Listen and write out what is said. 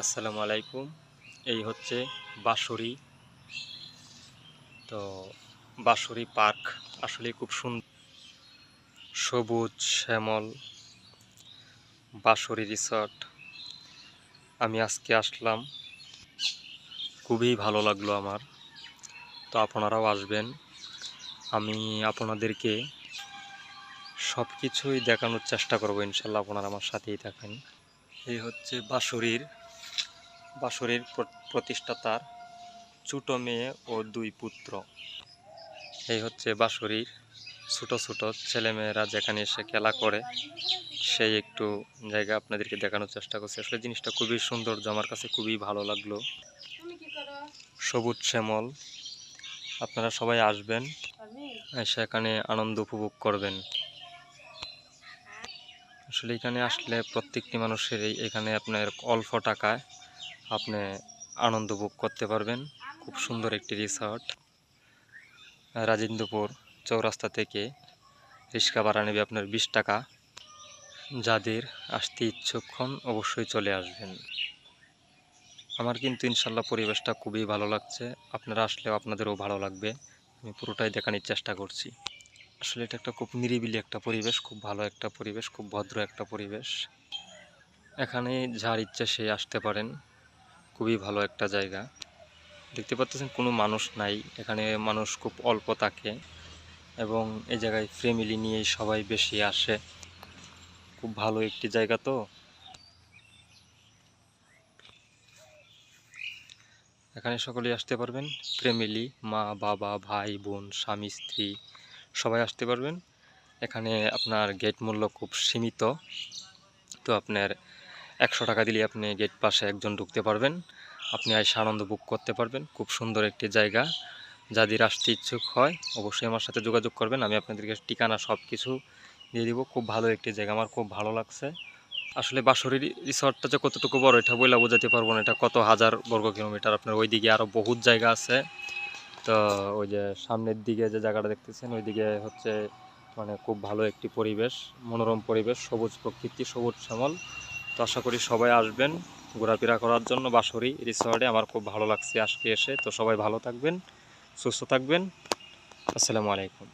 আসসালামু আলাইকুম। এই হচ্ছে বাঁশরী। তো বাঁশরী পার্ক আসলে খুব সুন্দর। সবুজ, শ্যামল, বাঁশরী রিসর্ট। আমি আজকে আসলাম। খুবই ভালো লাগল আমার। তো আপনারাও আসবেন। আমি আপনাদেরকে সব কিছুই দেখানোর চেষ্টা করব। ইনশাল্লাহ আপনারা আমার সাথেই থাকেন। এই হচ্ছে বাঁশরীর বাঁশরীর প্র- প্রতিষ্ঠাতার ছোট মেয়ে ও দুই পুত্র। এই হচ্ছে বাঁশরীর ছোট ছোট ছেলেমেয়েরা যেখানে এসে খেলা করে সেই একটু জায়গা আপনাদেরকে দেখানোর চেষ্টা করছি। আসলে জিনিসটা খুবই সৌন্দর্য আমার কাছে খুবই ভালো লাগল। সবুজ শ্যামল আপনারা সবাই আসবেন এখানে আনন্দ উপভোগ করবেন। আসলে এখানে আসলে প্রত্যেকটি মানুষের এখানে আপনার অল্প টাকায় আপনি আনন্দ উপভোগ করতে পারবেন। খুব সুন্দর একটি রিসর্ট রাজেন্দ্রপুর চৌরাস্তা থেকে রিক্সা ভাড়া নেবে আপনার বিশ টাকা। যাদের আসতে ইচ্ছুক হন অবশ্যই চলে আসবেন। আমার কিন্তু ইনশাল্লাহ পরিবেশটা খুবই ভালো লাগছে। আপনারা আসলেও আপনাদেরও ভালো লাগবে। আমি পুরোটাই দেখানোর চেষ্টা করছি। আসলে এটা একটা খুব নিরিবিলি একটা পরিবেশ, খুব ভালো একটা পরিবেশ, খুব ভদ্র একটা পরিবেশ। এখানে যার ইচ্ছা সে আসতে পারেন। খুবই ভালো একটা জায়গা। দেখতে পাচ্ছেন কোনো মানুষ নাই, এখানে মানুষ খুব অল্প থাকে এবং এই জায়গায় ফ্যামিলি নিয়েই সবাই বেশি আসে। খুব ভালো একটি জায়গা তো। এখানে সকলেই আসতে পারবেন ফ্যামিলি মা, বাবা, ভাই, বোন, স্বামী, স্ত্রী, সবাই আসতে পারবেন। এখানে আপনার গেট মূল্য খুব সীমিত। তো আপনার একশো টাকা দিলে আপনি গেট পাশে একজন ঢুকতে পারবেন। আপনি এসে আনন্দ বুক করতে পারবেন। খুব সুন্দর একটি জায়গা। যাদের আসতে ইচ্ছুক হয়, অবশ্যই আমার সাথে যোগাযোগ করবেন। আমি আপনাদেরকে ঠিকানা সব কিছু দিয়ে দিব। খুব ভালো একটি জায়গা। আমার খুব ভালো লাগছে। আসলে বাঁশরী রিসর্টটা যে কতটুকু বড়, এটা বইলা বোঝাতে পারব না। এটা কত হাজার বর্গ কিলোমিটার? আপনার ওইদিকে আরও বহুত জায়গা আছে। তো ওই যে সামনের দিকে যে জায়গাটা দেখতেছেন, ওইদিকে হচ্ছে মানে খুব ভালো একটি পরিবেশ, মনোরম পরিবেশ, সবুজ প্রকৃতি, সবুজ শ্যামল। তো আশা করি সবাই আসবেন ঘোরাফেরা করার জন্য বাঁশরী রিসর্টে আমার খুব ভালো লাগছে আজকে এসে। তো সবাই ভালো থাকবেন, সুস্থ থাকবেন। আসসালামু আলাইকুম।